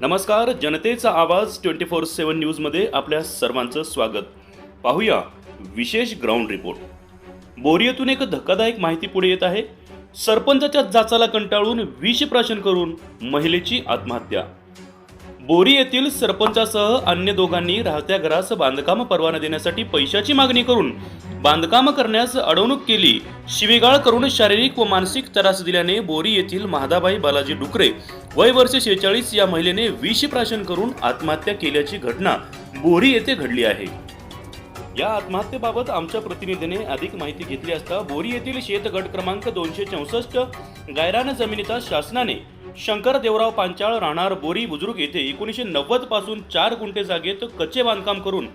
नमस्कार जनतेचा आवाज ट्वेंटी फोर सेवन न्यूजमध्ये आपल्या सर्वांचं स्वागत. पाहूया विशेष ग्राउंड रिपोर्ट. बोरियतून एक धक्कादायक माहिती पुढे येत आहे. सरपंचाच्या जाचाला कंटाळून विष प्राशन करून महिलेची आत्महत्या. बोरी येथील सरपंचासह अन्य दोघांनी राहत्या घरास बांधकाम परवाना देण्यासाठी पैशाची मागणी करून बांधकाम करण्यास अडवणूक केली. शिवेगाळ करून शारीरिक व मानसिक त्रास दिल्याने बोरी येथील महादाबाई बालाजी डुकरे वय वर्ष शेहेचाळीस या महिलेने विष प्राशन करून आत्महत्या केल्याची घटना बोरी येथे घडली आहे. या आत्महत्येबाबत आमच्या प्रतिनिधीने अधिक माहिती घेतली असता बोरी येथील शेतगट क्रमांक दोनशे चौसष्ट गायरान जमिनीचा शासनाने शंकर देवराव पांचाळ राहणार बोरी बुजुर्ग येथे एकोणीसशे नव्वदपासून चार गुंठे जागेत कच्चे बांधकाम करून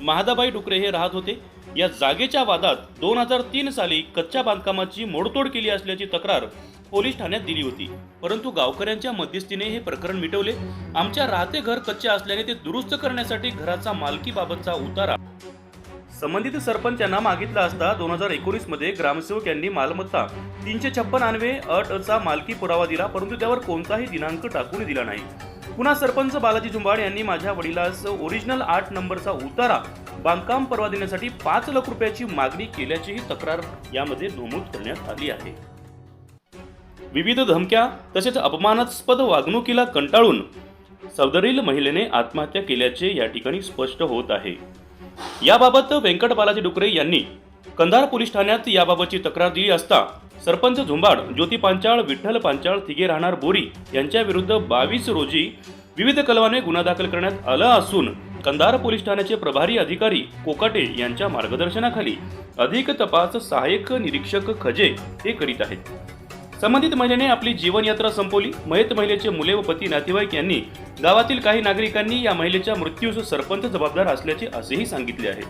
महादाबाई डुकरे हे राहत होते. या जागेच्या वादात दोन हजार तीन साली कच्च्या बांधकामाची मोडतोड केली असल्याची तक्रार पोलीस ठाण्यात दिली होती. परंतु गावकऱ्यांच्या मध्यस्थीने हे प्रकरण मिटवले. आमच्या राहते घर कच्चे असल्याने ते दुरुस्त करण्यासाठी घराचा मालकीबाबतचा उतारा संबंधित सरपंच यांना मागितला असता दोन हजार एकोणीसमध्ये ग्रामसेवक यांनी मालमत्ता तीनशे छप्पन आणवे अट चा मालकी पुरावा दिला परंतु त्यावर कोणताही दिनांक टाकून दिला नाही. पुन्हा सरपंच बालाजी झुंबाड यांनी माझ्या वडिलास ओरिजिनल आठ नंबरचा उतारा बांधकाम परवा देण्यासाठी पाच लाख रुपयाची मागणी केल्याचीही तक्रार यामध्ये नमूद करण्यात आली आहे. विविध धमक्या तसेच अपमानास्पद वागणुकीला कंटाळून सदरील महिलेने आत्महत्या केल्याचे या ठिकाणी स्पष्ट होत आहे. याबाबत व्यंकट बालाजी डुकरे यांनी कंधार पोलीस ठाण्यात याबाबतची तक्रार दिली असता सरपंच झुंबाड ज्योती पांचाळ विठ्ठल पांचाळ तिघे राहणार बोरी यांच्या विरुद्ध बावीस रोजी विविध कलमाने गुन्हा दाखल करण्यात आला असून कंधार पोलीस ठाण्याचे प्रभारी अधिकारी कोकाटे यांच्या मार्गदर्शनाखाली अधिक तपास सहाय्यक निरीक्षक खजे हे करीत आहेत. संबंधित महिलेने आपली जीवनयात्रा संपवली. मयत महिलेचे मुले व पती नातेवाईक यांनी गावातील काही नागरिकांनी या महिलेच्या मृत्यूस सरपंच जबाबदार असल्याचे असेही सांगितले आहे.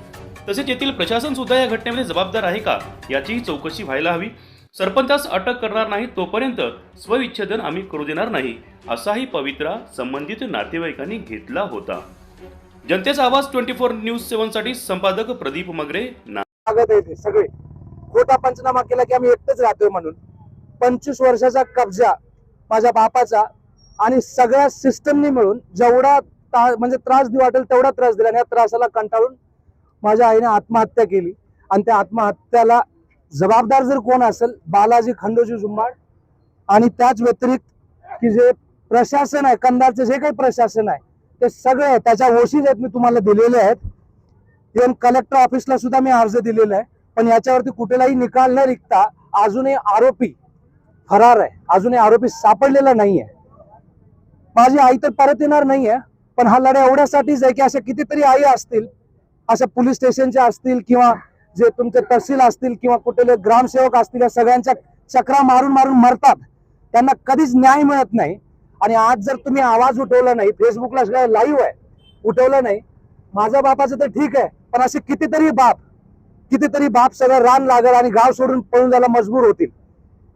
तसेच येथील प्रशासन सुद्धा या घटनेमध्ये जबाबदार आहे का याचीही चौकशी व्हायला हवी. सरपंचास अटक करणार नाही तोपर्यंत स्वविच्छेदन आम्ही करू देणार नाही असाही पवित्रा संबंधित नातेवाईकांनी घेतला होता. जनतेचा आवाज ट्वेंटी फोर न्यूज सेवनसाठी संपादक प्रदीप मगरे सगळे. खोटा पंचनामा केला की आम्ही एकटेच राहतोय म्हणून. पंचवीस वर्षाचा कब्जा माझ्या बापाचा आणि सगळ्या सिस्टमनी मिळून जेवढा म्हणजे त्रास वाटेल तेवढा त्रास दिला आणि या त्रासाला कंटाळून माझ्या आईने आत्महत्या केली. आणि त्या आत्महत्याला जबाबदार जर कोण असेल बालाजी खंडोजी जुंबाड आणि त्याच व्यतिरिक्त की जे प्रशासन आहे कंधारचे जे काही प्रशासन आहे ते सगळे त्याच्या ओशीज आहेत मी तुम्हाला दिलेले आहेत. इव्हन कलेक्टर ऑफिसला सुद्धा मी अर्ज दिलेला आहे. पण याच्यावरती कुठेलाही निकाल न रिकता अजूनही आरोपी फरार आहे. अजूनही आरोपी सापडलेला नाहीये. माझी आई तर परत येणार नाहीये पण हा लढा एवढ्यासाठीच आहे की अशा कितीतरी आई असतील अशा पोलीस स्टेशनच्या असतील किंवा जे तुमचे तहसील असतील किंवा कुठले ग्रामसेवक असतील या सगळ्यांच्या चक्रा मारून मारून मरतात. त्यांना कधीच न्याय मिळत नाही. आणि आज जर तुम्ही आवाज उठवला नाही फेसबुकला सगळं लाईव्ह आहे उठवलं नाही माझ्या बापाचं तर ठीक आहे पण असे कितीतरी बाप कितीतरी बाप सगळं रान लागल आणि गाव सोडून पळून जायला मजबूर होतील.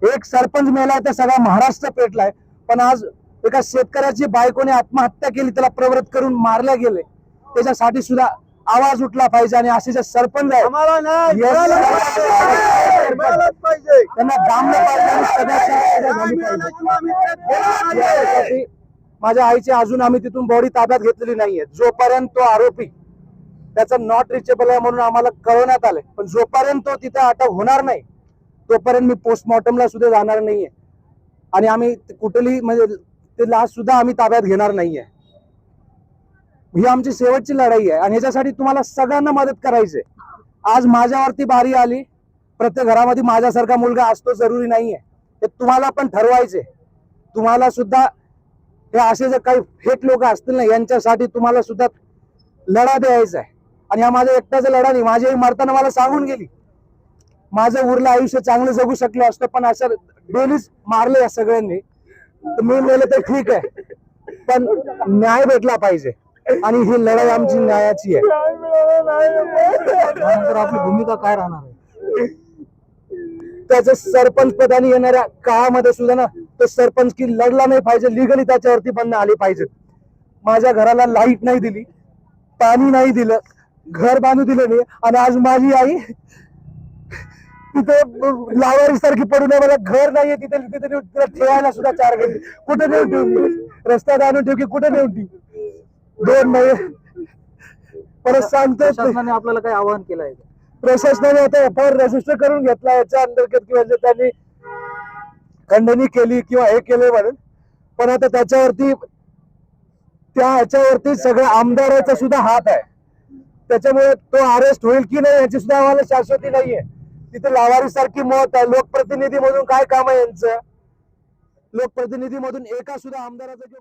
एक सरपंच मेलाय तर सगळा महाराष्ट्र पेटलाय. पण आज एका शेतकऱ्याची बायकोने आत्महत्या केली त्याला प्रवृत्त करून मारल्या गेले. त्याच्यासाठी सुद्धा आवाज उठला पाहिजे आणि असे जे सरपंच आहेत हे त्यांना पाहिजे. माझ्या आईची अजून आम्ही तिथून बॉडी ताब्यात घेतलेली नाहीये. जोपर्यंत तो आरोपी त्याचा नॉट रिचेबल आहे म्हणून आम्हाला कळवण्यात आलंय. पण जोपर्यंत तो तिथे अटक होणार नाही तोपर्यंत मी पोस्टमॉर्टमला सुद्धा जाणार नाहीये. आणि आम्ही कुठली म्हणजे ते लाश सुद्धा आम्ही ताब्यात घेणार नाहीये. ही आमची शेवटची लढाई आहे. आणि ह्याच्यासाठी तुम्हाला सगळ्यांना मदत करायची आज माझ्यावरती बारी आली. प्रत्येक घरामध्ये माझ्यासारखा मुलगा असतो जरुरी नाहीये. ते तुम्हाला पण ठरवायचे तुम्हाला सुद्धा हे असे जे काही फेट लोक असतील ना यांच्यासाठी तुम्हाला सुद्धा लढा द्यायचा आहे आणि हा माझा एकट्याचा लढा नाही माझी मरताना मला सांगून गेली. माझं उरलं आयुष्य चांगलं जगू शकलो असतं पण असं डेलीच मारलं या सगळ्यांनी. मी मेलं तर ठीक आहे. पण न्याय भेटला पाहिजे. आणि ही लढाई आमची न्यायाची आहे. त्यानंतर आपली भूमिका काय राहणार आहे? त्याचं सरपंच पदाने येणाऱ्या काळामध्ये सुद्धा ना तो सरपंच की लढला नाही पाहिजे लिगली त्याच्यावरती बंद आली पाहिजे. माझ्या घराला लाइट नाही दिली पाणी नाही दिलं घर बांधू दिलं नाही आणि आज माझी आई तिथे लावारी सारखी पडून आहे मला घर नाहीये तिथे तिथे तिला ठेवायला सुद्धा चार घंटे. कुठे नेऊन ठेवू रस्त्यात आणून ठेव की कुठे नेऊन ठेवू दोन महिने. परत सांगतो. आपल्याला काही आवाहन केलं आहे? प्रशासनाने आता एफ आय आर रजिस्टर करून घेतला याच्या अंतर्गत किंवा त्यांनी खंडणी केली किंवा हे केले म्हणून. पण आता त्याच्यावरती त्या ह्याच्यावरती सगळ्या आमदाराचा सुद्धा हात आहे. त्याच्यामुळे तो अरेस्ट होईल की नाही याची सुद्धा आम्हाला शाश्वती नाहीये. तिथे लावारी सारखी मत आहे. लोकप्रतिनिधी म्हणून काय काम आहे यांचं? लोकप्रतिनिधी मधून एका सुद्धा आमदाराचा जो